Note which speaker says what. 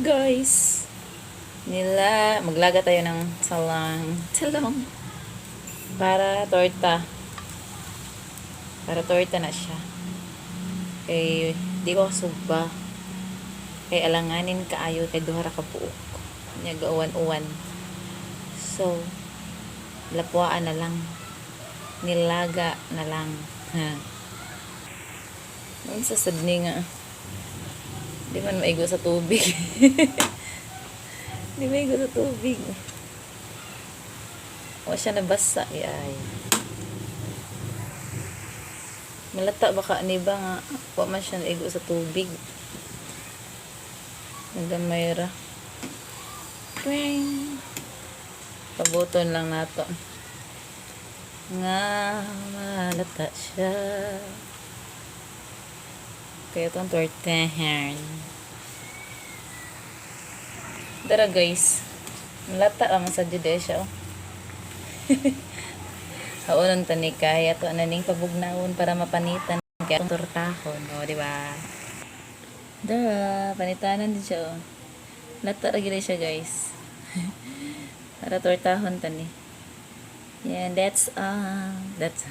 Speaker 1: Guys, nila maglaga tayo ng salang talong para torta. Para torta na siya. Kay di ko sugba. Kay alanganin kaayo kay duha ra ka buok. Nya gauwan-uwan. So, lapuan na lang. Nilaga na lang. Ha. Ang sasadni nga. Di man maigo sa tubig. Di maigo sa tubig. O siya nabasa. Ay. Malata baka ni ba nga. Wa man siya naigo sa tubig. Nagdamay ra. Pring. Pabuton lang nato. Nga malata siya. Kaya itong tortehan. Dara guys. Malata lang sa jude siya. Oh. Haunon tani kaya to ananing pabugnaon para mapanitan kaya itong tortahon. O, di ba? Dara, panitanan din siya. Oh. Lata siya guys. para tortahon tani. Yeah, that's uh that's